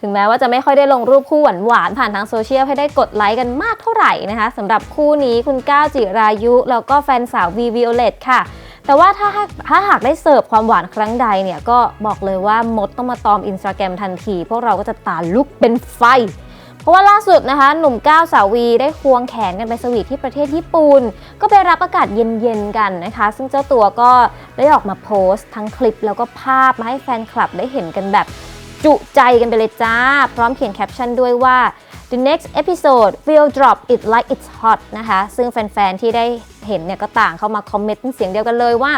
ถึงแม้ว่าจะไม่ค่อยได้ลงรูปคู่หวานๆผ่านทางโซเชียลให้ได้กดไลค์กันมากเท่าไหร่นะคะสำหรับคู่นี้คุณก้าวจิรายุ แล้วก็แฟนสาววีวิโอเลตค่ะ แต่ว่าถ้าถ้าหากได้เสิร์ฟความหวานครั้งใดเนี่ยก็บอกเลยว่ามดต้องมาตอมอินสตาแกรมทันที พวกเราก็จะตาลุกเป็นไฟเพราะว่าล่าสุดนะคะ หนุ่มก้าวสาววีได้ควงแขนกันไปสวีทที่ประเทศญี่ปุ่น ก็ไปรับอากาศเย็นๆกันนะคะ ซึ่งเจ้าตัวก็ได้ออกมาโพสต์ ทั้งคลิปแล้วก็ภาพมาให้แฟนคลับได้เห็นกันแบบ จุใจกันไปเลยจ้า พร้อมเขียนแคปชั่นด้วยว่า the next episode will drop it like it's hot นะคะ ซึ่งแฟนๆ ที่ได้เห็นเนี่ยก็ต่างเข้ามาคอมเมนต์เป็นเสียงเดียวกันเลยว่า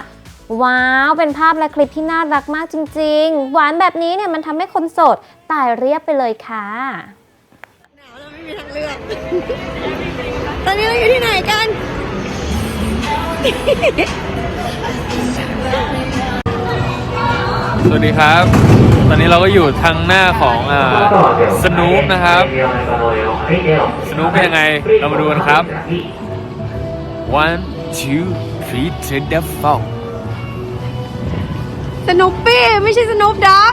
ว้าว เป็นภาพและคลิปที่น่ารักมากจริง ๆ หวานแบบนี้เนี่ยมันทำให้คนโสดตายเรียบไปเลยค่ะ หนาวเราไม่มีทางเลือก ตอนนี้เราอยู่ที่ไหนกัน สวัสดีครับ ตอนนี้เราก็อยู่ทางหน้าของอสนุกนะครับสนุกเป็นยังไง เรามาดูกันครับ one two three to the four สนุปปี้ไม่ใช่สนุปด็อก